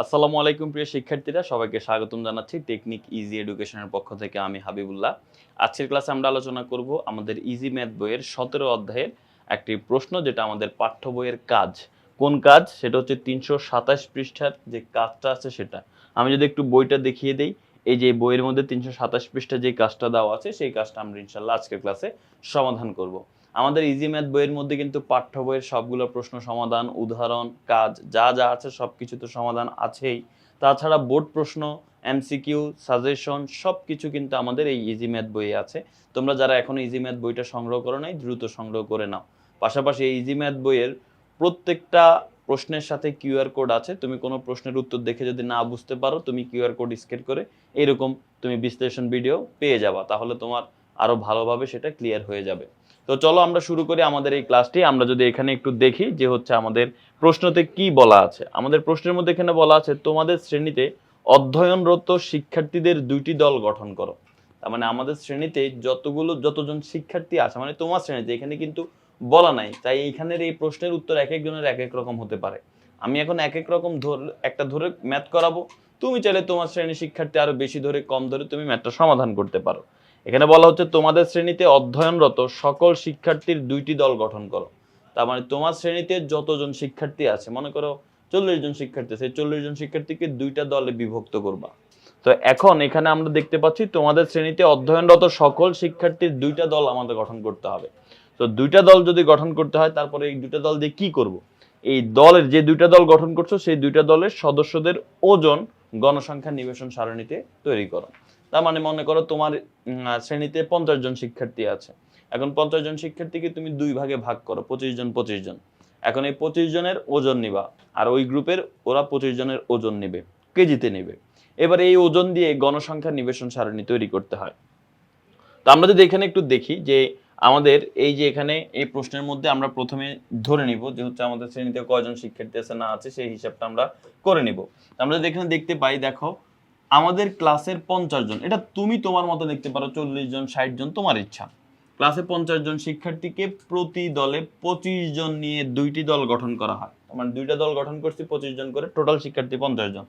আসসালামু আলাইকুম প্রিয় শিক্ষার্থীরা, সবাইকে স্বাগতম জানাচ্ছি টেকনিক ইজি এডুকেশনের পক্ষ থেকে আমি হাবিবুল্লাহ। আজকের ক্লাসে আমরা আলোচনা করব আমাদের ইজি ম্যাথ বইয়ের সতেরো অধ্যায়ের একটি প্রশ্ন, যেটা আমাদের পাঠ্য বইয়ের কাজ। কোন কাজ? সেটা হচ্ছে তিনশো সাতাশ পৃষ্ঠার যে কাজটা আছে সেটা। আমি যদি একটু বইটা দেখিয়ে দিই, এই যে বইয়ের মধ্যে তিনশো সাতাশ পৃষ্ঠা যে কাজটা দেওয়া আছে, সেই কাজটা আমরা ইনশাল্লাহ আজকের ক্লাসে সমাধান করব। আমাদের ইজি ম্যাথ বইয়ের মধ্যে কিন্তু পাঠ্য বইয়ের সবগুলো প্রশ্ন সমাধান, উদাহরণ, কাজ, যা যা আছে সব কিছু তো সমাধান আছেই। তাছাড়া বোর্ড প্রশ্ন এমসিকিউ সাজেশন সব কিছু কিন্তু আমাদের এই ইজি ম্যাথ বইয়ে আছে। তোমরা যারা এখনও ইজি ম্যাথ বইটা সংগ্রহ করো নাই, দ্রুত সংগ্রহ করে নাও। পাশাপাশি এই ইজি ম্যাথ বইয়ের প্রত্যেকটা প্রশ্নের সাথে কিউআর কোড আছে। তুমি কোনো প্রশ্নের উত্তর দেখে যদি না বুঝতে পারো, তুমি কিউআর কোড স্ক্যান করে এরকম তুমি বিশ্লেষণ ভিডিও পেয়ে যাবা। তাহলে তোমার আরও ভালোভাবে সেটা ক্লিয়ার হয়ে যাবে। তো চলো আমরা শুরু করি আমাদের এই ক্লাসটি আমরা যদি এখানে একটু দেখি যে হচ্ছে আমাদের প্রশ্নতে কি বলা আছে। আমাদের প্রশ্নের মধ্যে এখানে বলা আছে, তোমাদের শ্রেণীতে অধ্যয়নরত শিক্ষার্থীদের দুইটি দল গঠন করো। তার মানে আমাদের শ্রেণীতে যতগুলো, যতজন শিক্ষার্থী আছে মানে তোমার শ্রেণীতে, এখানে কিন্তু বলা নাই। তাই এইখানের এই প্রশ্নের উত্তর এক একজনের এক এক রকম হতে পারে। আমি এখন এক এক রকম ধর, একটা ধরে ম্যাথ করাবো। তুমি চাইলে তোমার শ্রেণির শিক্ষার্থী আরও বেশি ধরে, কম ধরে তুমি ম্যাথটা সমাধান করতে পারো। এখানে বলা হচ্ছে, তোমাদের শ্রেণীতে অধ্যয়নরত সকল শিক্ষার্থীর দুইটি দল গঠন করো। তার মানে তোমার শ্রেণীতে যতজন শিক্ষার্থী আছে, মনে করো চল্লিশ জন শিক্ষার্থী আছে চল্লিশ জন শিক্ষার্থীকে দুইটা দলে বিভক্ত করবা। তো এখন এখানে আমরা দেখতে পাচ্ছি, তোমাদের শ্রেণীতে অধ্যয়নরত সকল শিক্ষার্থীর দুইটা দল আমাদের গঠন করতে হবে। তো দুইটা দল যদি গঠন করতে হয়, তারপরে এই দুইটা দল দিয়ে কি করব? এই দলের যে দুইটা দল গঠন করছ, সেই দুইটা দলের সদস্যদের ওজন গণসংখ্যা নিবেশন সারণীতে তৈরি করো। তার মানে মনে করো তোমার শ্রেণীতে পঞ্চাশ জন শিক্ষার্থী আছে। এখন পঞ্চাশ জন শিক্ষার্থীকে তুমি দুই ভাগে ভাগ করো, পঁচিশ জন পঁচিশ জন। এখন এই পঁচিশ জনের ওজন নিবা, আর ওই গ্রুপের ওরা পঁচিশ জনের ওজন নেবে, কেজিতে নেবে। এবার এই ওজন দিয়ে গণসংখ্যা নিবেশন সারণী তৈরি করতে হয়। তো আমরা যদি এখানে একটু দেখি যে আমাদের এই যে এখানে এই প্রশ্নের মধ্যে আমরা প্রথমে ধরে নিব যে হচ্ছে আমাদের শ্রেণীতে কয়জন শিক্ষার্থী আছে না আছে, সেই হিসাবটা আমরা করে নিব। আমরা যদি এখানে দেখতে পাই, দেখো আমাদের ক্লাসের পঞ্চাশ জন, এটা তুমি তোমার মতো দেখতে পারো, চল্লিশ জন, ষাট জন, তোমার ইচ্ছা। ক্লাসে পঞ্চাশ জন শিক্ষার্থীকে প্রতি দলে পঁচিশ জন নিয়ে দুইটি দল গঠন করা হয়। মানে দুইটা দল গঠন করছি, পঁচিশ জন করে টোটাল শিক্ষার্থী পঞ্চাশ জন।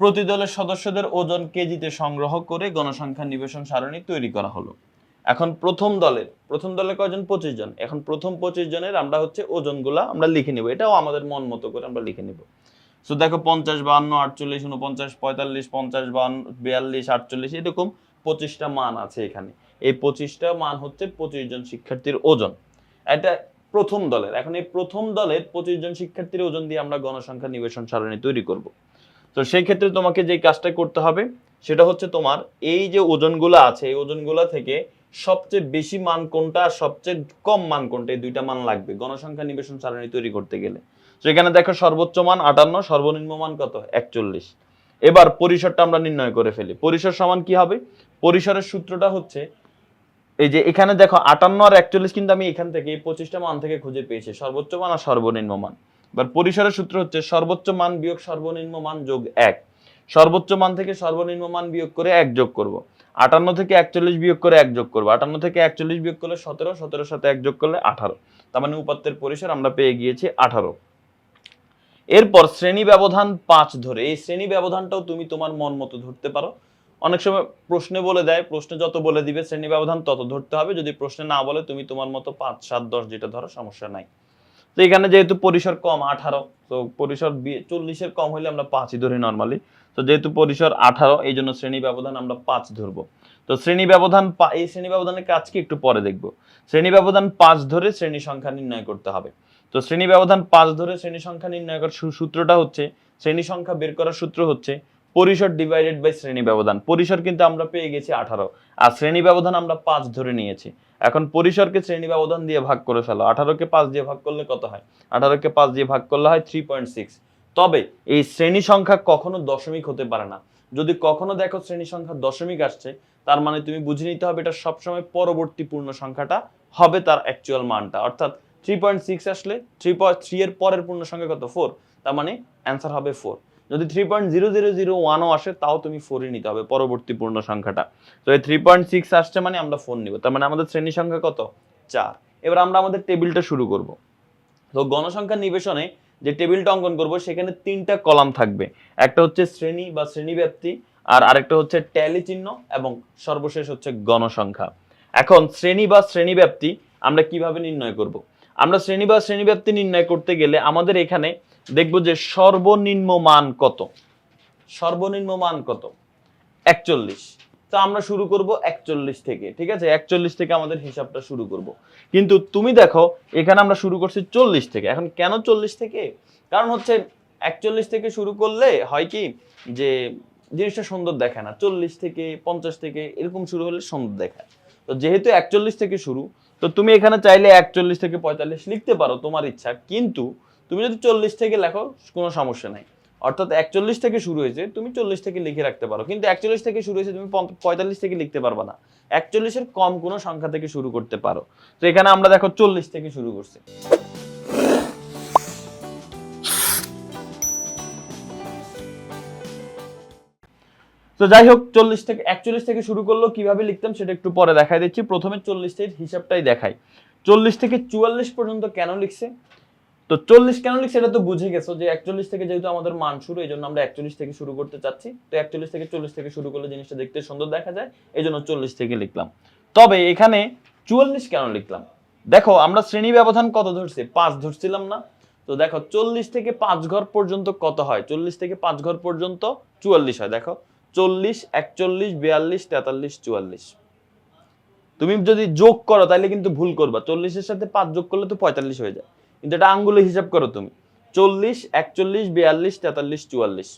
প্রতি দলের সদস্যদের ওজন কেজিতে সংগ্রহ করে গণসংখ্যা নিবেশন সারণী তৈরি করা হলো। এখন প্রথম দলের, প্রথম দলে কয়জন? পঁচিশ জন। এখন প্রথম পঁচিশ জনের আমরা হচ্ছে ওজনগুলা আমরা লিখে নিব। এটাও আমাদের মন মতো করে আমরা লিখে নিব। সো দেখো পঞ্চাশ বাহান্ন, আটচল্লিশ উনপঞ্চাশ পঁয়তাল্লিশ, পঞ্চাশ বাহান্ন, বিয়াল্লিশ, আটচল্লিশ, এরকম পঁচিশটা মান আছে এখানে। এই পঁচিশটা মান হচ্ছে পঁচিশ জন শিক্ষার্থীর ওজন। এটা প্রথম দলের। এখন এই প্রথম দলের পঁচিশ জন শিক্ষার্থীর ওজন দিয়ে আমরা গণসংখ্যা নিবেশন সারণী তৈরি করব। তো সেই ক্ষেত্রে তোমাকে যে কাজটা করতে হবে, সেটা হচ্ছে তোমার এই যে ওজনগুলো আছে, এই ওজনগুলো থেকে সবচেয়ে বেশি মান কোনটা সবচেয়ে কম মান কোনটা, এই দুইটা মান লাগবে গণসংখ্যা নিবেশন সারণী তৈরি করতে গেলে। তো এখানে দেখো সর্বোচ্চ মান আটান্ন, সর্বনিম্ন মান কত? একচল্লিশ। এবার পরিসরটা আমরা নির্ণয় করে ফেলি। পরিসর সমান কি হবে? পরিসরের সূত্রটা হচ্ছে, এই যে এখানে দেখো আটান্ন আর একচল্লিশ কিন্তু আমি এখান থেকে, এই পঁচিশটা মান থেকে খুঁজে পেয়েছি, সর্বোচ্চ মান আর সর্বনিম্ন মান। এবার পরিসরের সূত্র হচ্ছে, সর্বোচ্চ মান বিয়োগ সর্বনিম্ন মান যোগ এক। সর্বোচ্চ মান থেকে সর্বনিম্ন মান বিয়োগ করে এক যোগ করব। আটান্ন থেকে একচল্লিশ বিয়োগ করে এক যোগ করব। আটান্ন থেকে একচল্লিশ বিয়োগ করলে সতেরো, সতেরোর সাথে এক যোগ করলে আঠারো। তার মানে উপাত্তের পরিসর আমরা পেয়ে গিয়েছি আঠারো। এরপর শ্রেণি ব্যবধান পাঁচ ধরে। এই শ্রেণি ব্যবধানটাও তুমি তোমার মন মতো ধরতে পারো। অনেক সময় প্রশ্নে বলে দেয়, প্রশ্নে যত বলে দিবে শ্রেণি ব্যবধান তত ধরতে হবে। যদি প্রশ্নে না বলে, তুমি তোমার মতো পাঁচ, সাত, দশ যেটা ধরো, সমস্যা নাই। তো এখানে যেহেতু পরিসর কম, আঠারো, তো পরিসর চল্লিশের কম হলে আমরা পাঁচই ধরি নর্মালি তো যেহেতু পরিসর আঠারো, এই জন্য শ্রেণি ব্যবধান আমরা পাঁচ ধরবো। তো শ্রেণি ব্যবধান এই শ্রেণি ব্যবধানের কাজকে একটু পরে দেখব। শ্রেণি ব্যবধান পাঁচ ধরে শ্রেণি সংখ্যা নির্ণয় করতে হবে। তো শ্রেণি ব্যবধান পাঁচ ধরে শ্রেণি সংখ্যা নির্ণয় করার সূত্রটা হচ্ছে, শ্রেণি সংখ্যা বের করার সূত্র হচ্ছে পরিসর ডিভাইডেড বাই শ্রেণি ব্যবধান। পরিসর কিন্তু আমরা পেয়ে গেছি আঠারো, আর শ্রেণি ব্যবধান আমরা পাঁচ ধরে নিয়েছি। এখন পরিসরকে শ্রেণি ব্যবধান দিয়ে ভাগ করে ফেলো। আঠারোকে পাঁচ দিয়ে ভাগ করলে কত হয়? আঠারোকে পাঁচ দিয়ে ভাগ করলে হয় থ্রি পয়েন্ট সিক্স তবে এই শ্রেণি সংখ্যা কখনো দশমিক হতে পারে না। যদি কখনো দেখো শ্রেণি সংখ্যা দশমিক আসছে, তার মানে তুমি বুঝে নিতে হবে এটা সবসময় পরবর্তী পূর্ণ সংখ্যাটা হবে তার অ্যাকচুয়াল মানটা। অর্থাৎ থ্রি পয়েন্ট সিক্স আসলে থ্রি পয়েন্ট থ্রি এর পরের পূর্ণ সংখ্যা কত? ফোর তার মানে অ্যান্সার হবে ফোর যদি three point zero zero zero ওয়ানও আসে, তাও তুমি ফোরই নিতে হবে পরবর্তী পূর্ণ সংখ্যাটা। তো এই থ্রি পয়েন্ট সিক্স আসছে মানে আমরা ফোর নিব। তার মানে আমাদের শ্রেণি সংখ্যা কত? চার। এবার আমরা আমাদের টেবিলটা শুরু করব। তো গণসংখ্যা নিবেশনে যে টেবিলটা অঙ্কন করব, সেখানে তিনটা কলাম থাকবে। একটা হচ্ছে শ্রেণি বা শ্রেণীব্যাপ্তি, আর আরেকটা হচ্ছে ট্যালি চিহ্ন এবং সর্বশেষ হচ্ছে গণসংখ্যা। এখন শ্রেণি বা শ্রেণীব্যাপ্তি আমরা কীভাবে নির্ণয় করব? আমরা শ্রেণি বা শ্রেণীব্যাপ্তি নির্ণয় করতে গেলে আমাদের এখানে দেখব যে সর্বনিম্ন মান কত। সর্বনিম্ন মান কত? একচল্লিশ। তো আমরা শুরু করব একচল্লিশ থেকে, ঠিক আছে? একচল্লিশ থেকে আমাদের হিসাবটা শুরু করব। কিন্তু তুমি দেখো, এখানে আমরা শুরু করছি চল্লিশ থেকে। এখন কেন চল্লিশ থেকে? কারণ হচ্ছে একচল্লিশ থেকে শুরু করলে হয় কি যে জিনিসটা সুন্দর দেখায় না। চল্লিশ থেকে, পঞ্চাশ থেকে এরকম শুরু হলে সুন্দর দেখায়। তো যেহেতু একচল্লিশ থেকে শুরু তো তুমি এখানে চাইলে একচল্লিশ থেকে পঁয়তাল্লিশ লিখতে পারো তোমার ইচ্ছা, কিন্তু তুমি যদি চল্লিশ থেকে লেখো, কোনো সমস্যা নাই। অর্থাৎ একচল্লিশ থেকে শুরু হয়েছে, তুমি চল্লিশ থেকে লিখে রাখতে পারো। কিন্তু একচল্লিশ থেকে শুরু হয়েছে, তুমি পঁয়তাল্লিশ থেকে লিখতে পারবে না। একচল্লিশের কম কোনো সংখ্যা থেকে শুরু করতে পারো। তো এখানে আমরা দেখো চল্লিশ থেকে শুরু করছি। তো যাই হোক, চল্লিশ থেকে, একচল্লিশ থেকে শুরু করল, কীভাবে লিখতাম সেটা একটু পরে দেখাই দিচ্ছি। প্রথমে চল্লিশের হিসাবটাই দেখাই। চল্লিশ থেকে চুয়াল্লিশ পর্যন্ত কেন লিখছে? তো চল্লিশ কেন লিখছে এটা তো বুঝে গেছো যে একচল্লিশ থেকে যেহেতু আমাদের মান শুরু, এই জন্য আমরা একচল্লিশ থেকে শুরু করতে চাচ্ছি। তো একচল্লিশ থেকে চল্লিশ থেকে শুরু করলে জিনিসটা দেখতে সুন্দর দেখা যায়, এই জন্য চল্লিশ থেকে লিখলাম। তবে এখানে চুয়াল্লিশ কেন লিখলাম? দেখো, আমরা শ্রেণি ব্যবধান কত ধরছি? পাঁচ ধরছিলাম না। তো দেখো, চল্লিশ থেকে পাঁচ ঘর পর্যন্ত কত হয়? চল্লিশ থেকে পাঁচ ঘর পর্যন্ত চুয়াল্লিশ হয়, দেখো। চল্লিশ, একচল্লিশ, বিয়াল্লিশ, তেতাল্লিশ, চুয়াল্লিশ। তুমি যদি যোগ করো তাহলে কিন্তু ভুল করবা। চল্লিশের সাথে পাঁচ যোগ করলে তো পঁয়তাল্লিশ হয়ে যায়। কিন্তু এটা আঙ্গুলে হিসাব করো তুমি। চল্লিশ, একচল্লিশ, বিয়াল্লিশ, তেতাল্লিশ, চুয়াল্লিশ।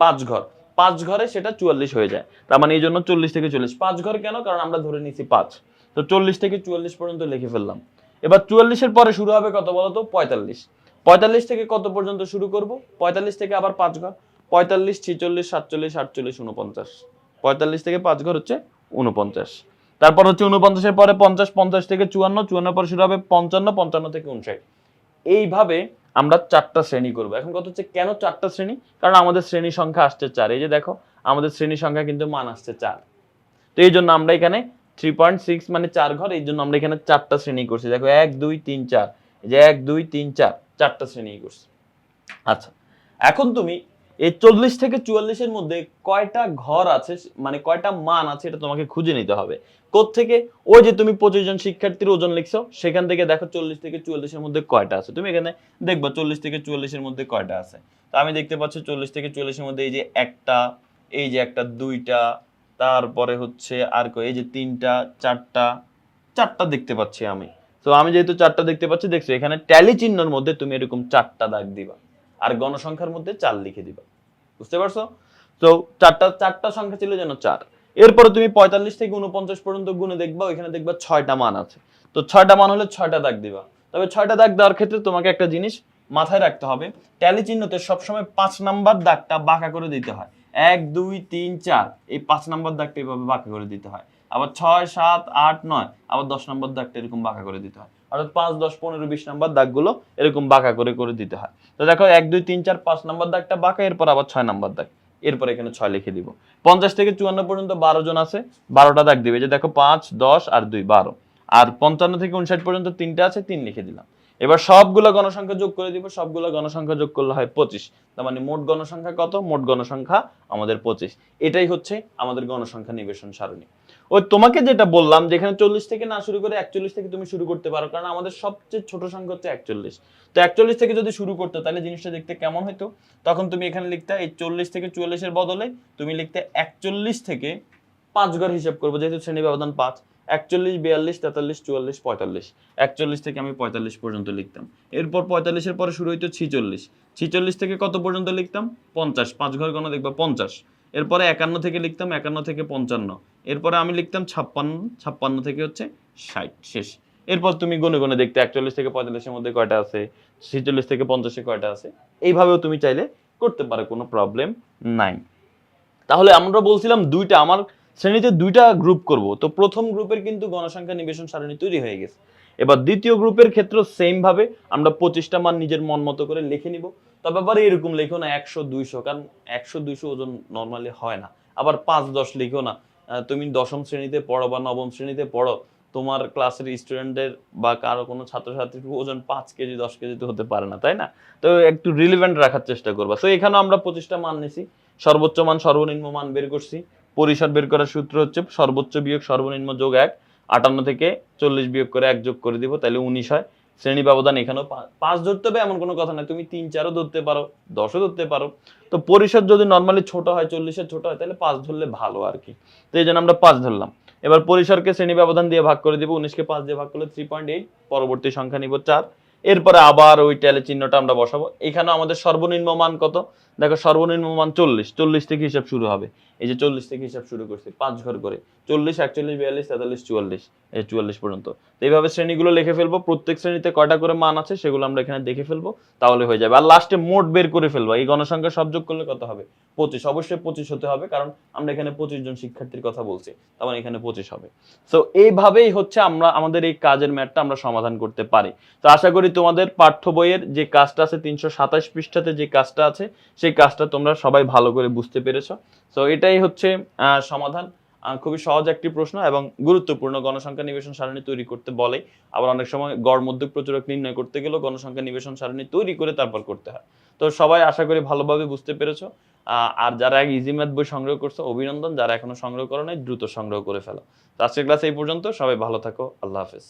পাঁচ ঘর। পাঁচ ঘরে সেটা চুয়াল্লিশ হয়ে যায়। তার মানে এই জন্য চল্লিশ থেকে চল্লিশ পাঁচ ঘর কেন? কারণ আমরা ধরে নিয়েছি পাঁচ। তো চল্লিশ থেকে চুয়াল্লিশ পর্যন্ত লিখে ফেললাম। এবার চুয়াল্লিশের পরে শুরু হবে কত বলো তো পঁয়তাল্লিশ। পঁয়তাল্লিশ থেকে কত পর্যন্ত শুরু করব? পঁয়তাল্লিশ থেকে আবার পাঁচ ঘর। পঁয়তাল্লিশ, ছিচল্লিশ, সাতচল্লিশ, আটচল্লিশ উনপঞ্চাশ পঁয়তাল্লিশ থেকে পাঁচ ঘর হচ্ছে উনপঞ্চাশ তারপর হচ্ছে উনপঞ্চাশের পরে পঞ্চাশ পঞ্চাশ থেকে চুয়ান্ন চুয়ান্ন পরে শুরু হবে পঞ্চান্ন পঞ্চান্ন থেকে উনষাট এইভাবে আমরা চারটা শ্রেণি করব। এখন কত হচ্ছে কেন চারটা শ্রেণি? কারণ আমাদের শ্রেণি সংখ্যা আসছে চার। এই যে দেখো, আমাদের শ্রেণি সংখ্যা কিন্তু মান আসছে চার। তো এই জন্য আমরা এখানে থ্রি পয়েন্ট সিক্স মানে চার ঘর, এই জন্য আমরা এখানে চারটা শ্রেণি করছি। দেখো, এক, দুই, তিন, চার। এই যে এক, দুই, তিন, চার, চারটা শ্রেণি করছি। আচ্ছা এখন তুমি এই চল্লিশ থেকে চুয়াল্লিশের মধ্যে কয়টা ঘর আছে মানে কয়টা মান আছে এটা তোমাকে খুঁজে নিতে হবে। থেকে ওই যে তুমি পঁচিশ জন শিক্ষার্থীর ওজন লিখছো, সেখান থেকে দেখো চল্লিশ থেকে চুয়াল্লিশের মধ্যে কয়টা আছে। তুমি এখানে দেখবা চল্লিশ থেকে চুয়াল্লিশের মধ্যে কয়টা আছে। তো আমি দেখতে পাচ্ছি চল্লিশ থেকে চুয়াল্লিশের মধ্যে এই যে একটা, এই যে একটা দুইটা, তারপরে হচ্ছে আর এই যে তিনটা, চারটা চারটা দেখতে পাচ্ছি আমি। তো আমি যেহেতু চারটা দেখতে পাচ্ছি, দেখছ এখানে ট্যালি চিহ্নর মধ্যে তুমি এরকম চারটা দাগ দিবা। আর গণসংখ্যার মধ্যে চার লিখে দিবা। বুঝতে পারছ? তো চারটা চারটা সংখ্যা ছিল যেন চার। এরপরে তুমি পঁয়তাল্লিশ থেকে উনপঞ্চাশ পর্যন্ত গুণে দেখবা, ওইখানে দেখবা ছয়টা মান আছে। তো ছয়টা মান হলে ছয়টা দাগ দিবা। তবে ছয়টা দাগ দেওয়ার ক্ষেত্রে তোমাকে একটা জিনিস মাথায় রাখতে হবে ট্যালি চিহ্নতে সবসময় পাঁচ নাম্বার দাগটা বাঁকা করে দিতে হয়। এক, দুই, তিন, চার, এই পাঁচ নাম্বার দাগটা এইভাবে বাঁকা করে দিতে হয়। আবার ছয়, সাত, আট, নয়, আবার দশ নম্বর দাগটা এরকম বাঁকা করে দিতে হয়। অর্থাৎ পাঁচ, দশ, পনেরো, বিশ নম্বর দাগগুলো এরকম বাঁকা করে করে দিতে হয়। তো দেখো এক, দুই, তিন, চার, পাঁচ নম্বর দাগটা বাঁকা, এরপর আবার ছয় নম্বর দাগ। এরপর এখানে ছয় লিখে দিব। পঞ্চাশ থেকে চুয়ান্ন পর্যন্ত বারো জন আছে, বারোটা দাগ দিবে। যে দেখো পাঁচ, দশ আর দুই, বারো। আর পঞ্চান্ন থেকে উনষাট পর্যন্ত তিনটা আছে, তিন লিখে দিলাম। এবার সবগুলো গণসংখ্যা যোগ করে দিব। সবগুলো গণসংখ্যা যোগ করলে হয় পঁচিশ। তার মানে মোট গণসংখ্যা কত? মোট গণসংখ্যা আমাদের পঁচিশ। এটাই হচ্ছে আমাদের গণসংখ্যা নিবেশন সারণী। ওই তোমাকে যেটা বললাম, যেখানে চল্লিশ থেকে না শুরু করে একচল্লিশ থেকে তুমি শুরু করতে পারো, কারণ আমাদের সবচেয়ে ছোট সংখ্যা হচ্ছে একচল্লিশ। তো একচল্লিশ থেকে যদি শুরু করতে, তাহলে জিনিসটা দেখতে কেমন হতো? তখন তুমি এখানে লিখতে, এই চল্লিশ থেকে চুয়াল্লিশের বদলে তুমি লিখতে একচল্লিশ থেকে পাঁচ ঘর হিসাব করব, যেহেতু শ্রেণি ব্যবধান পাঁচ। একচল্লিশ, বিয়াল্লিশ, তেতাল্লিশ, চুয়াল্লিশ, পঁয়তাল্লিশ। একচল্লিশ থেকে আমি পঁয়তাল্লিশ পর্যন্ত লিখতাম। এরপর পঁয়তাল্লিশের পরে শুরু হইতো ছিচল্লিশ। ছিচল্লিশ থেকে কত পর্যন্ত লিখতাম? পঞ্চাশ। পাঁচ ঘর গণ দেখবা পঞ্চাশ। এরপরে একান্ন থেকে লিখতাম, একান্ন থেকে পঞ্চান্ন। এরপরে আমি লিখতাম ছাপ্পান্ন ছাপ্পান্ন থেকে হচ্ছে ষাট, শেষ। এরপর তুমি গনে গনে দেখতে একচল্লিশ থেকে পঁয়তাল্লিশের মধ্যে কয়টা আছে, ছেচল্লিশ থেকে পঞ্চাশে কয়টা আছে, এইভাবেও তুমি চাইলে করতে পারো, কোনো প্রবলেম নাই। তাহলে আমরা বলছিলাম দুইটা, আমার শ্রেণীতে দুইটা গ্রুপ করব। তো প্রথম গ্রুপের কিন্তু গণসংখ্যা নিবেশন সারণী তৈরি হয়ে গেছে। এবার দ্বিতীয় গ্রুপের ক্ষেত্রে সেমভাবে আমরা পঁচিশটা মান নিজের মন মতো করে লিখে নিব। তবে আবার এরকম লিখো না একশো, দুইশো, কারণ একশো, দুইশো ওজন নর্মালি হয় না। আবার পাঁচ, দশ লিখো না। তুমি দশম শ্রেণীতে পড়ো বা নবম শ্রেণীতে পড়ো, তোমার ক্লাসের স্টুডেন্টদের বা কারও কোনো ছাত্রছাত্রীর ওজন পাঁচ কেজি, দশ কেজি তো হতে পারে না, তাই না? তো একটু রিলিভেন্ট রাখার চেষ্টা করবা। তো এখানেও আমরা পঁচিশটা মান নিছি। সর্বোচ্চ মান, সর্বনিম্ন মান বের করছি। পরিসর বের করার সূত্র হচ্ছে সর্বোচ্চ বিয়োগ সর্বনিম্ন যোগ এক, আটান্ন থেকে চল্লিশ বিয়োগ করে এক যোগ করে দিব, তাহলে উনিশ হয়। শ্রেণি ব্যবধান এখানেও পাঁচ ধরতে হবে, এমন কোনো কথা না তুমি তিন চারও ধরতে পারো, দশও ধরতে পারো। তো পরিসর যদি নর্মালি ছোট হয়, চল্লিশের ছোট হয়, তাহলে পাঁচ ধরলে ভালো আর কি। তো এই জন্য আমরা পাঁচ ধরলাম। এবার পরিসরকে শ্রেণি ব্যবধান দিয়ে ভাগ করে দিব। উনিশকে পাঁচ দিয়ে ভাগ করলে থ্রি পয়েন্ট এইট পরবর্তী সংখ্যা নিব চার। এরপরে আবার ওই ট্যালে চিহ্নটা আমরা বসাবো। এখানে আমাদের সর্বনিম্ন মান কত? দেখো সর্বনিম্ন মান চল্লিশ। চল্লিশ থেকে হিসাব শুরু হবে। এই যে চল্লিশ থেকে হিসাব শুরু করছি, পাঁচ ঘর করে। চল্লিশ, একচল্লিশ, বিয়াল্লিশ, তেতাল্লিশ, চুয়াল্লিশ, এই চুয়াল্লিশ পর্যন্ত। এইভাবে শ্রেণীগুলো লিখে ফেলব। প্রত্যেক শ্রেণীতে কয়টা করে মান আছে সেগুলো আমরা এখানে দেখে ফেলব, তাহলে হয়ে যাবে। আর লাস্টে মোট বের করে ফেলব। এই গণসংখ্যা সব যোগ করলে কত হবে? পঁচিশ। অবশ্যই পঁচিশ হতে হবে, কারণ আমরা এখানে পঁচিশ জন শিক্ষার্থীর কথা বলছি। তার মানে এখানে পঁচিশ হবে। তো এইভাবেই হচ্ছে আমরা, আমাদের এই কাজের ম্যাটটা আমরা সমাধান করতে পারি। তো আশা করি তোমাদের পাঠ্য বইয়ের যে কাজটা আছে তিনশো সাতাশ পৃষ্ঠাতে যে কাজটা আছে, সেই কাজটা তোমরা সবাই ভালো করে বুঝতে পেরেছ। তো এটাই হচ্ছে সমাধান। খুবই সহজ একটি প্রশ্ন এবং গুরুত্বপূর্ণ। গণসংখ্যা নিবেশন সারণী তৈরি করতে বলে আবার অনেক সময় গড়, মধ্যক, প্রচুরক নির্ণয় করতে গেলেও গণসংখ্যা নিবেশন সারণী তৈরি করে তারপর করতে হয়। তো সবাই আশা করি ভালোভাবে বুঝতে পেরেছ। আর যারা এক ইজি ম্যাথ বই সংগ্রহ করছ, অভিনন্দন। যারা এখনও সংগ্রহ করো নাই, দ্রুত সংগ্রহ করে ফেলো। তো আজকের ক্লাস এই পর্যন্ত। সবাই ভালো থাকো। আল্লাহ হাফেজ।